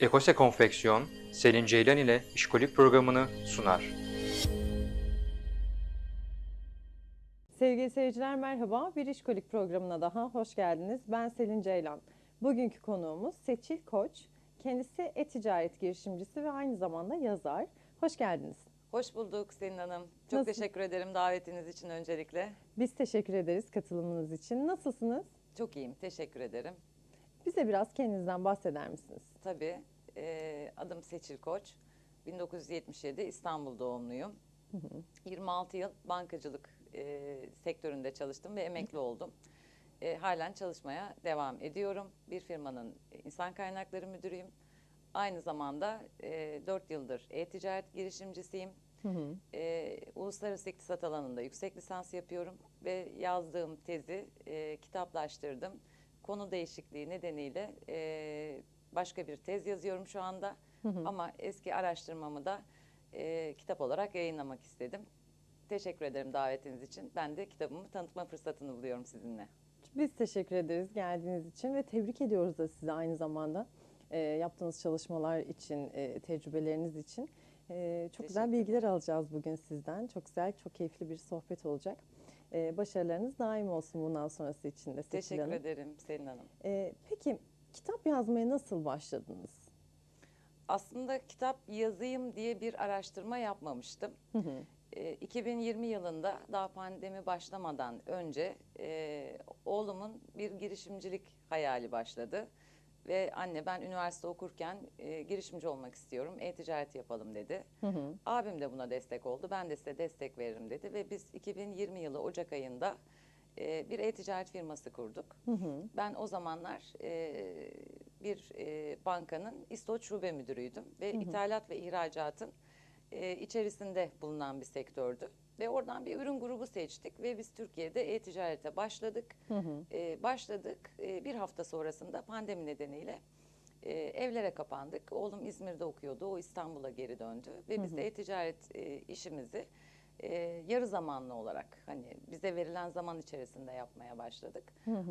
Ekose Konfeksiyon, Selin Ceylan ile İşkolik programını sunar. Sevgili seyirciler merhaba. Bir İşkolik programına daha hoş geldiniz. Ben Selin Ceylan. Bugünkü konuğumuz Seçil Koç. Kendisi e-ticaret girişimcisi ve aynı zamanda yazar. Hoş geldiniz. Hoş bulduk Selin Hanım. Çok Nasıl- teşekkür ederim davetiniz için öncelikle. Biz teşekkür ederiz katılımınız için. Nasılsınız? Çok iyiyim, teşekkür ederim. Bize biraz kendinizden bahseder misiniz? Tabii e, adım Seçil Koç. 1977 İstanbul doğumluyum. 26 yıl bankacılık e, sektöründe çalıştım ve emekli oldum. E, halen çalışmaya devam ediyorum. Bir firmanın insan kaynakları müdürüyüm. Aynı zamanda e, 4 yıldır e-ticaret girişimcisiyim. E, uluslararası iktisat alanında yüksek lisans yapıyorum ve yazdığım tezi e, kitaplaştırdım. Konu değişikliği nedeniyle e, başka bir tez yazıyorum şu anda. Ama eski araştırmamı da e, kitap olarak yayınlamak istedim. Teşekkür ederim davetiniz için. Ben de kitabımı tanıtma fırsatını buluyorum sizinle. Biz teşekkür ederiz geldiğiniz için ve tebrik ediyoruz da sizi aynı zamanda e, yaptığınız çalışmalar için, e, tecrübeleriniz için. E, çok güzel bilgiler alacağız bugün sizden. Çok güzel, çok keyifli bir sohbet olacak. E, başarılarınız daim olsun bundan sonrası için de Seçil Teşekkür Hanım. ederim Selin Hanım. E, peki kitap yazmaya nasıl başladınız? Aslında kitap yazayım diye bir araştırma yapmamıştım. E, 2020 yılında daha pandemi başlamadan önce e, oğlumun bir girişimcilik hayali başladı. Ve anne ben üniversite okurken e, girişimci olmak istiyorum, e-ticaret yapalım dedi. Abim de buna destek oldu, ben de size destek veririm dedi. Ve biz 2020 yılı Ocak ayında e, bir e-ticaret firması kurduk. Ben o zamanlar e, bir e, bankanın İstoç Şube Müdürüydüm ve ithalat ve ihracatın e, içerisinde bulunan bir sektördü. Ve oradan bir ürün grubu seçtik ve biz Türkiye'de e-ticarete başladık. E, başladık. E, bir hafta sonrasında pandemi nedeniyle e, evlere kapandık. Oğlum İzmir'de okuyordu, o İstanbul'a geri döndü ve biz de e-ticaret e, işimizi e, yarı zamanlı olarak hani bize verilen zaman içerisinde yapmaya başladık.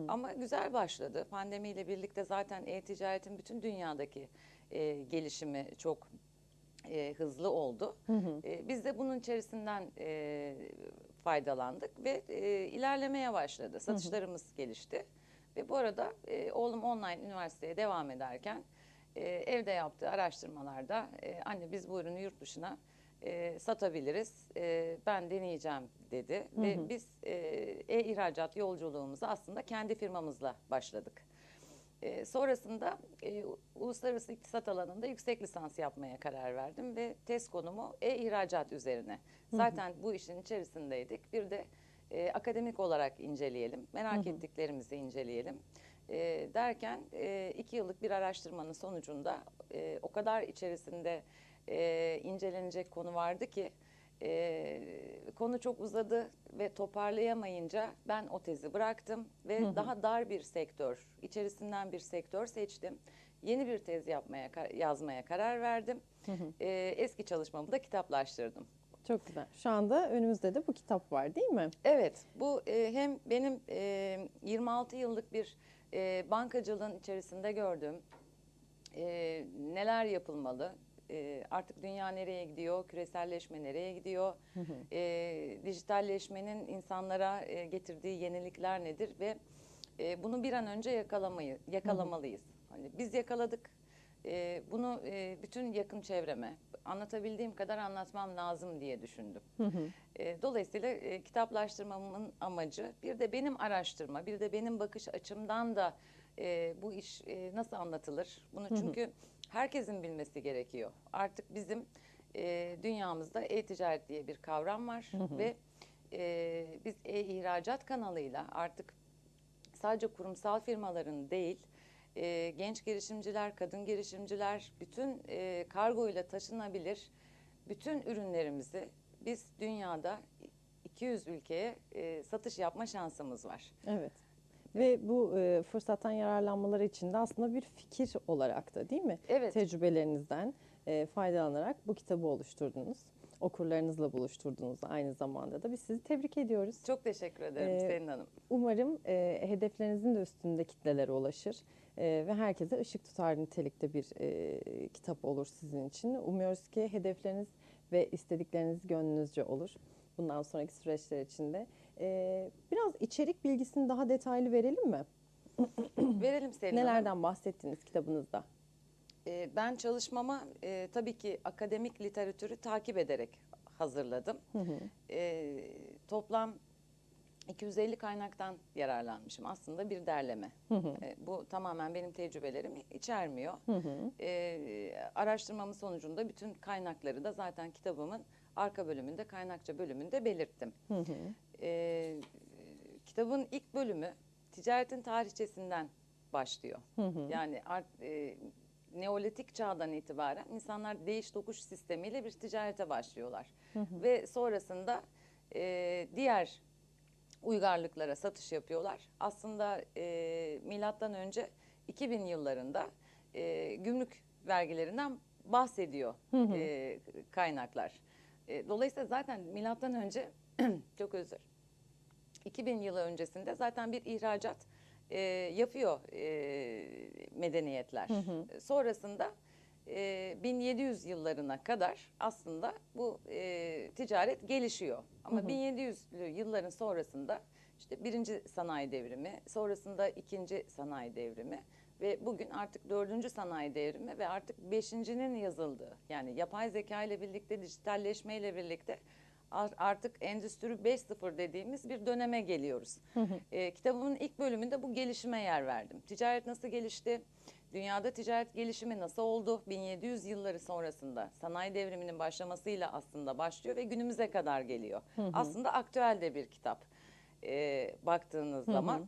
Ama güzel başladı. Pandemiyle birlikte zaten e-ticaretin bütün dünyadaki e, gelişimi çok e, hızlı oldu. E, biz bunun içerisinden e, faydalandık ve e, ilerlemeye başladı. Satışlarımız gelişti. Ve bu arada e, oğlum online üniversiteye devam ederken e, evde yaptığı araştırmalarda e, anne biz bu ürünü yurt dışına e, satabiliriz. E, ben deneyeceğim dedi ve biz e, e-ihracat yolculuğumuzu aslında kendi firmamızla başladık. E, sonrasında e, uluslararası iktisat alanında yüksek lisans yapmaya karar verdim ve tez konumu e-ihracat üzerine. Zaten bu işin içerisindeydik. Bir de e, akademik olarak inceleyelim, merak ettiklerimizi inceleyelim. E, derken e, iki yıllık bir araştırmanın sonucunda e, o kadar içerisinde e, incelenecek konu vardı ki e, konu çok uzadı ve toparlayamayınca ben o tezi bıraktım ve daha dar bir sektör, içerisinden bir sektör seçtim. Yeni bir tez yapmaya yazmaya karar verdim. E, eski çalışmamı da kitaplaştırdım. Çok güzel. Şu anda önümüzde de bu kitap var değil mi? Evet, bu e, hem benim e, 26 yıllık bir e, bankacılığın içerisinde gördüğüm e, neler yapılmalı, e, artık dünya nereye gidiyor, küreselleşme nereye gidiyor, e, dijitalleşmenin insanlara e, getirdiği yenilikler nedir? Ve e, bunu bir an önce yakalamayı yakalamalıyız. Hani biz yakaladık, e, bunu e, bütün yakın çevreme anlatabildiğim kadar anlatmam lazım diye düşündüm. E, dolayısıyla e, kitaplaştırmamın amacı bir de benim araştırma, bir de benim bakış açımdan da e, bu iş e, nasıl anlatılır? Bunu çünkü herkesin bilmesi gerekiyor. Artık bizim e, dünyamızda e-ticaret diye bir kavram var ve e, biz e-ihracat kanalıyla artık sadece kurumsal firmaların değil, e, genç girişimciler, kadın girişimciler, bütün e, kargo ile taşınabilir bütün ürünlerimizi biz dünyada 200 ülkeye e, satış yapma şansımız var. Evet. Ve bu e, fırsattan yararlanmaları için de aslında bir fikir olarak da değil mi? Evet. Tecrübelerinizden e, faydalanarak bu kitabı oluşturdunuz. okurlarınızla buluşturdunuz aynı zamanda da. Biz sizi tebrik ediyoruz. Çok teşekkür ederim Ee, Selin Hanım. Umarım e, hedeflerinizin de üstünde kitlelere ulaşır e, ve herkese ışık tutar nitelikte bir e, kitap olur sizin için. Umuyoruz ki hedefleriniz ve istedikleriniz gönlünüzce olur bundan sonraki süreçler içinde. E, biraz içerik bilgisini daha detaylı verelim mi? Verelim Selin. Nelerden bahsettiniz kitabınızda? Ee, Ben çalışmama e, tabii ki akademik literatürü takip ederek hazırladım. Ee, toplam 250 kaynaktan yararlanmışım. Aslında bir derleme. Ee, bu tamamen benim tecrübelerimi içermiyor. Ee, araştırmamın sonucunda bütün kaynakları da zaten kitabımın arka bölümünde, kaynakça bölümünde belirttim. Ee, kitabın ilk bölümü ticaretin tarihçesinden başlıyor. Yani art, e, Neolitik çağdan itibaren insanlar değiş tokuş sistemiyle bir ticarete başlıyorlar. Ve sonrasında e, diğer uygarlıklara satış yapıyorlar. Aslında e, milattan önce 2000 yıllarında e, gümrük vergilerinden bahsediyor e, kaynaklar. E, dolayısıyla zaten milattan önce çok özür 2000 yılı öncesinde zaten bir ihracat e, yapıyor e, medeniyetler. Sonrasında e, 1700 yıllarına kadar aslında bu e, ticaret gelişiyor. Ama 1700'lü yılların sonrasında işte birinci sanayi devrimi, sonrasında ikinci sanayi devrimi ve bugün artık dördüncü sanayi devrimi ve artık beşincinin yazıldığı yani yapay zeka ile birlikte dijitalleşme ile birlikte artık Endüstri 5.0 dediğimiz bir döneme geliyoruz. Ee, kitabımın ilk bölümünde bu gelişime yer verdim. Ticaret nasıl gelişti? Dünyada ticaret gelişimi nasıl oldu? 1700 yılları sonrasında sanayi devriminin başlamasıyla aslında başlıyor ve günümüze kadar geliyor. Aslında aktüel de bir kitap e, baktığınız zaman.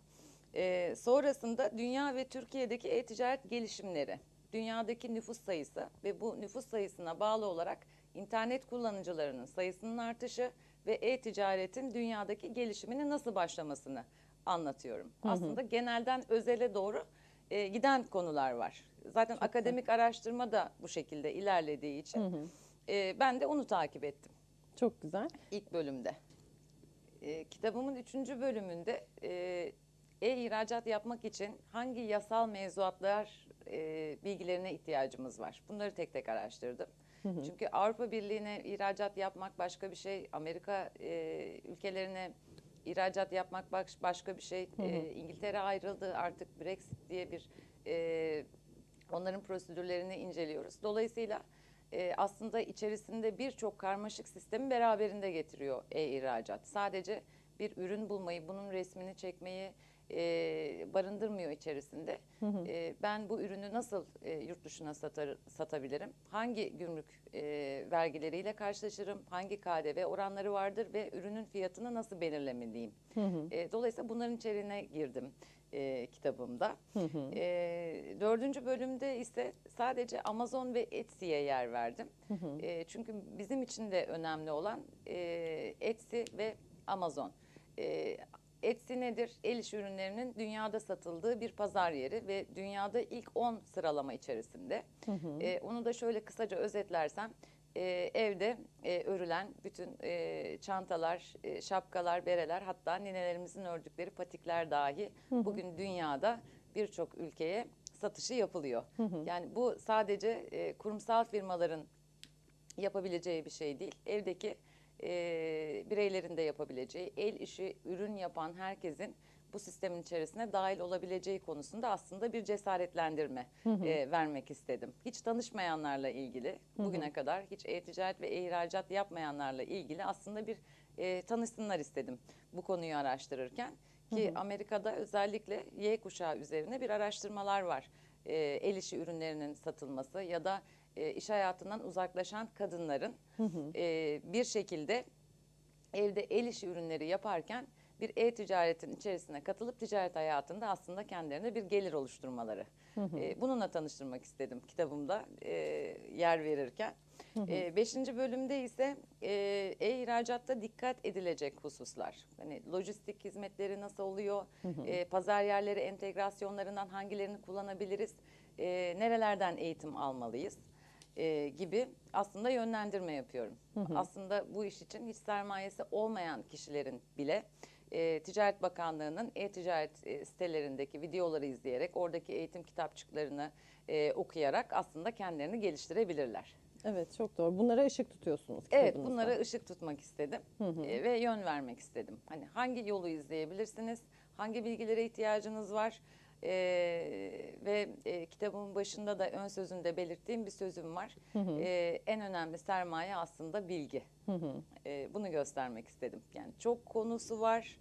E, sonrasında dünya ve Türkiye'deki e-ticaret gelişimleri, dünyadaki nüfus sayısı ve bu nüfus sayısına bağlı olarak internet kullanıcılarının sayısının artışı ve e-ticaretin dünyadaki gelişiminin nasıl başlamasını anlatıyorum. Aslında genelden özele doğru e, giden konular var. Zaten akademik araştırma da bu şekilde ilerlediği için e, ben de onu takip ettim Çok güzel. ilk bölümde. E, kitabımın üçüncü bölümünde e, e-ihracat yapmak için hangi yasal mevzuatlar e, bilgilerine ihtiyacımız var? Bunları tek tek araştırdım. Çünkü Avrupa Birliği'ne ihracat yapmak başka bir şey, Amerika e, ülkelerine ihracat yapmak baş- başka bir şey. E, İngiltere ayrıldı artık Brexit diye bir e, onların prosedürlerini inceliyoruz. Dolayısıyla e, aslında içerisinde birçok karmaşık sistemi beraberinde getiriyor e-ihracat. Sadece bir ürün bulmayı, bunun resmini çekmeyi e, barındırmıyor içerisinde. E, ben bu ürünü nasıl e, yurt dışına satar, satabilirim? Hangi gümrük e, vergileriyle karşılaşırım? Hangi KDV oranları vardır ve ürünün fiyatını nasıl belirlemeliyim? E, dolayısıyla bunların içeriğine girdim e, kitabımda. E, dördüncü bölümde ise sadece Amazon ve Etsy'ye yer verdim. E, çünkü bizim için de önemli olan e, Etsy ve Amazon. E, Etsy nedir? El iş ürünlerinin dünyada satıldığı bir pazar yeri ve dünyada ilk 10 sıralama içerisinde. E, onu da şöyle kısaca özetlersem e, evde e, örülen bütün e, çantalar, e, şapkalar, bereler hatta ninelerimizin ördükleri patikler dahi bugün dünyada birçok ülkeye satışı yapılıyor. Yani bu sadece e, kurumsal firmaların yapabileceği bir şey değil. Evdeki e, bireylerin de yapabileceği, el işi ürün yapan herkesin bu sistemin içerisine dahil olabileceği konusunda aslında bir cesaretlendirme e, vermek istedim. Hiç tanışmayanlarla ilgili, bugüne kadar hiç e-ticaret ve e-ihracat yapmayanlarla ilgili aslında bir e, tanışsınlar istedim bu konuyu araştırırken. Ki Amerika'da özellikle Y kuşağı üzerine bir araştırmalar var. E, el işi ürünlerinin satılması ya da e, iş hayatından uzaklaşan kadınların e, bir şekilde evde el işi ürünleri yaparken bir e-ticaretin içerisine katılıp ticaret hayatında aslında kendilerine bir gelir oluşturmaları. E, bununla tanıştırmak istedim kitabımda e, yer verirken. E, beşinci bölümde ise e, e-ihracatta dikkat edilecek hususlar. Hani lojistik hizmetleri nasıl oluyor, e, pazar yerleri entegrasyonlarından hangilerini kullanabiliriz, e, nerelerden eğitim almalıyız. E, gibi aslında yönlendirme yapıyorum. Aslında bu iş için hiç sermayesi olmayan kişilerin bile e, Ticaret Bakanlığı'nın e-ticaret e, sitelerindeki videoları izleyerek, oradaki eğitim kitapçıklarını e, okuyarak aslında kendilerini geliştirebilirler. Evet çok doğru. Bunlara ışık tutuyorsunuz. Evet, bunlara ışık tutmak istedim e, ve yön vermek istedim. Hani hangi yolu izleyebilirsiniz, hangi bilgilere ihtiyacınız var e, ve e, kitabımın başında da ön sözünde belirttiğim bir sözüm var. E, en önemli sermaye aslında bilgi. E, bunu göstermek istedim. Yani çok konusu var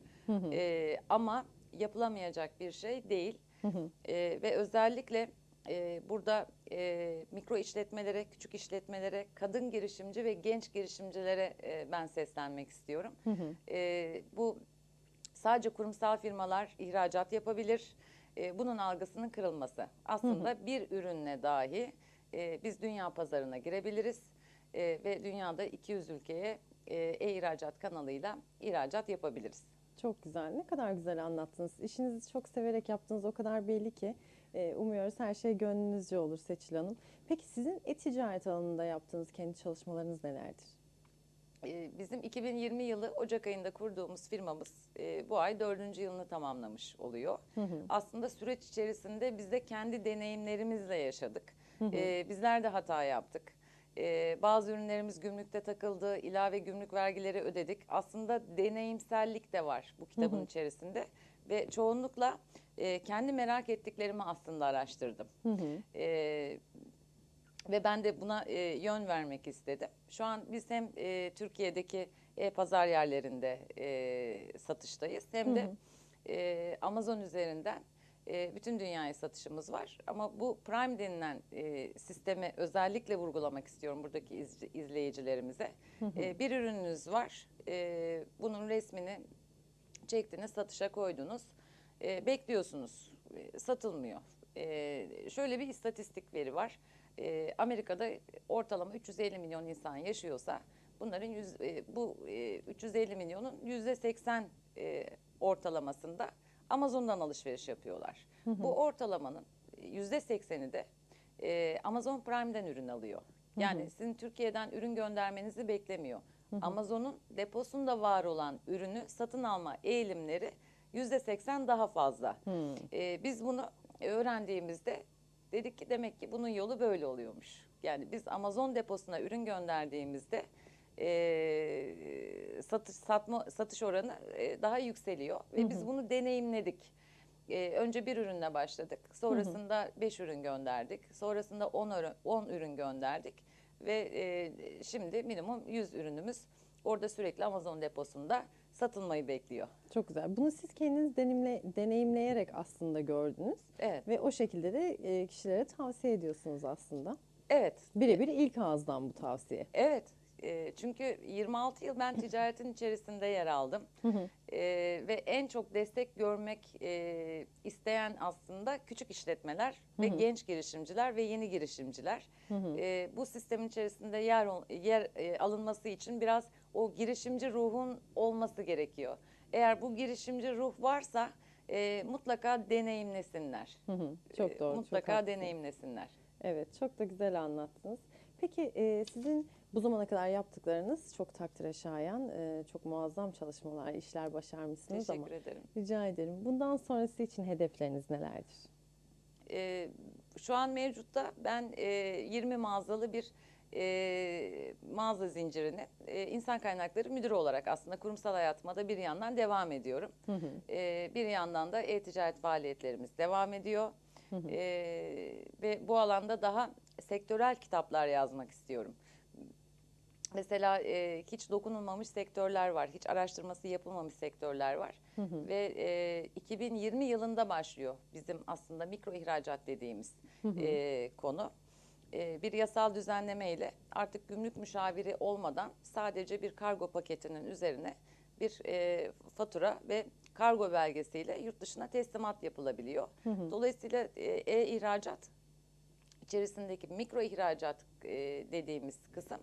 e, ama yapılamayacak bir şey değil. E, ve özellikle e, burada e, mikro işletmelere, küçük işletmelere, kadın girişimci ve genç girişimcilere e, ben seslenmek istiyorum. E, bu sadece kurumsal firmalar ihracat yapabilir. E, bunun algısının kırılması. Aslında bir ürünle dahi e, biz dünya pazarına girebiliriz e, ve dünyada 200 ülkeye e, e-ihracat kanalıyla ihracat yapabiliriz. Çok güzel. Ne kadar güzel anlattınız. İşinizi çok severek yaptığınız o kadar belli ki. Ee, umuyoruz her şey gönlünüzce olur Seçil Hanım. Peki sizin e-ticaret alanında yaptığınız kendi çalışmalarınız nelerdir? Ee, Bizim 2020 yılı Ocak ayında kurduğumuz firmamız e, bu ay dördüncü yılını tamamlamış oluyor. Aslında süreç içerisinde biz de kendi deneyimlerimizle yaşadık. Ee, Bizler de hata yaptık. Ee, Bazı ürünlerimiz gümrükte takıldı, ilave gümrük vergileri ödedik. Aslında deneyimsellik de var bu kitabın içerisinde ve çoğunlukla e, kendi merak ettiklerimi aslında araştırdım. Ee, ve ben de buna e, yön vermek istedim. Şu an biz hem e, Türkiye'deki e-pazar yerlerinde e, satıştayız hem de e, Amazon üzerinden e, bütün dünyaya satışımız var. Ama bu Prime denilen e, sistemi özellikle vurgulamak istiyorum buradaki iz- izleyicilerimize. E, bir ürününüz var, e, bunun resmini çektiniz, satışa koydunuz, E, bekliyorsunuz, E, satılmıyor. E, şöyle bir istatistik veri var. E, Amerika'da ortalama 350 milyon insan yaşıyorsa bunların yüz, e, bu e, 350 milyonun yüzde 80 e, ortalamasında Amazon'dan alışveriş yapıyorlar. Bu ortalamanın yüzde 80'i de e, Amazon Prime'den ürün alıyor. Yani sizin Türkiye'den ürün göndermenizi beklemiyor. Amazon'un deposunda var olan ürünü satın alma eğilimleri yüzde 80 daha fazla. E, biz bunu öğrendiğimizde dedik ki demek ki bunun yolu böyle oluyormuş. Yani biz Amazon deposuna ürün gönderdiğimizde e, satış satma satış oranı e, daha yükseliyor ve biz bunu deneyimledik. E, önce bir ürünle başladık. Sonrasında 5 ürün gönderdik. Sonrasında 10 ürün, 10 ürün gönderdik ve e, şimdi minimum 100 ürünümüz orada sürekli Amazon deposunda satılmayı bekliyor. Çok güzel. Bunu siz kendiniz deneyimle, deneyimleyerek aslında gördünüz. Evet. Ve o şekilde de e, kişilere tavsiye ediyorsunuz aslında. Evet. Birebir ilk ağızdan bu tavsiye. Evet. e, çünkü 26 yıl ben ticaretin içerisinde yer aldım. E, ve en çok destek görmek e, isteyen aslında küçük işletmeler ve genç girişimciler ve yeni girişimciler. E, bu sistemin içerisinde yer yer e, alınması için biraz o girişimci ruhun olması gerekiyor. Eğer bu girişimci ruh varsa e, mutlaka deneyimlesinler. Çok E, doğru. çok mutlaka haklısınız. deneyimlesinler. Evet, çok da güzel anlattınız. Peki e, sizin bu zamana kadar yaptıklarınız çok takdire şayan, e, çok muazzam çalışmalar, işler başarmışsınız ama Teşekkür ederim. rica ederim. Bundan sonrası için hedefleriniz nelerdir? e, şu an mevcutta ben e, 20 mağazalı bir e, mağaza zincirini e, insan kaynakları müdürü olarak aslında kurumsal hayatıma da bir yandan devam ediyorum. E, bir yandan da e-ticaret faaliyetlerimiz devam ediyor. E, ve bu alanda daha sektörel kitaplar yazmak istiyorum. Mesela e, hiç dokunulmamış sektörler var, hiç araştırması yapılmamış sektörler var ve e, 2020 yılında başlıyor bizim aslında mikro ihracat dediğimiz e, konu. E, bir yasal düzenleme ile artık gümrük müşaviri olmadan sadece bir kargo paketinin üzerine bir e, fatura ve kargo belgesiyle yurt dışına teslimat yapılabiliyor. Dolayısıyla e, e-ihracat içerisindeki mikro ihracat e, dediğimiz kısım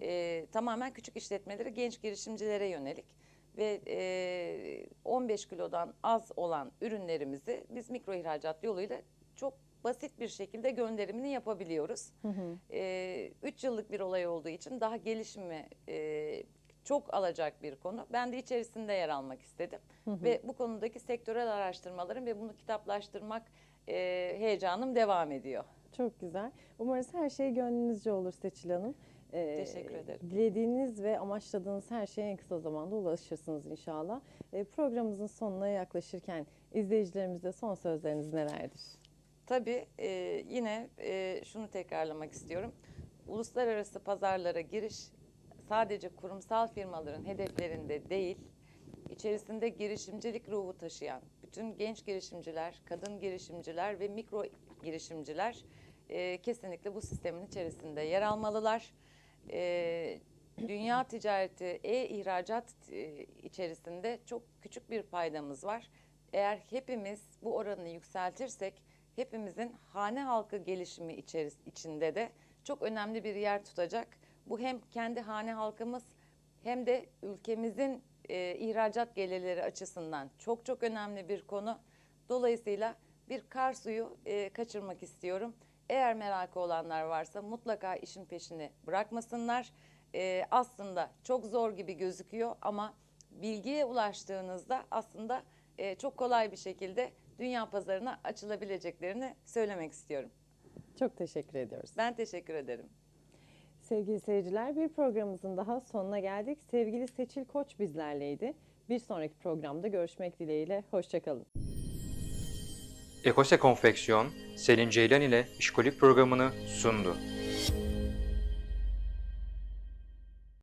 e, tamamen küçük işletmeleri, genç girişimcilere yönelik ve e, 15 kilodan az olan ürünlerimizi biz mikro ihracat yoluyla basit bir şekilde gönderimini yapabiliyoruz. 3 yıllık bir olay olduğu için daha gelişimi e, çok alacak bir konu. Ben de içerisinde yer almak istedim. Ve bu konudaki sektörel araştırmalarım ve bunu kitaplaştırmak e, heyecanım devam ediyor. Çok güzel. Umarız her şey gönlünüzce olur Seçil Hanım. Ee, Teşekkür ederim. Dilediğiniz ve amaçladığınız her şeye en kısa zamanda ulaşırsınız inşallah. Ee, programımızın sonuna yaklaşırken izleyicilerimize son sözleriniz nelerdir? Tabii e, yine e, şunu tekrarlamak istiyorum. Uluslararası pazarlara giriş sadece kurumsal firmaların hedeflerinde değil, içerisinde girişimcilik ruhu taşıyan bütün genç girişimciler, kadın girişimciler ve mikro girişimciler e, kesinlikle bu sistemin içerisinde yer almalılar. E, dünya ticareti, e-ihracat e, içerisinde çok küçük bir paydamız var. Eğer hepimiz bu oranı yükseltirsek hepimizin hane halkı gelişimi içeris içinde de çok önemli bir yer tutacak. Bu hem kendi hane halkımız hem de ülkemizin e, ihracat gelirleri açısından çok çok önemli bir konu. Dolayısıyla bir kar suyu e, kaçırmak istiyorum. Eğer merakı olanlar varsa mutlaka işin peşini bırakmasınlar. E, aslında çok zor gibi gözüküyor ama bilgiye ulaştığınızda aslında e, çok kolay bir şekilde dünya pazarına açılabileceklerini söylemek istiyorum. Çok teşekkür ediyoruz. Ben teşekkür ederim. Sevgili seyirciler bir programımızın daha sonuna geldik. Sevgili Seçil Koç bizlerleydi. Bir sonraki programda görüşmek dileğiyle. Hoşçakalın. Ekose Konfeksiyon, Selin Ceylan ile İşkolik programını sundu.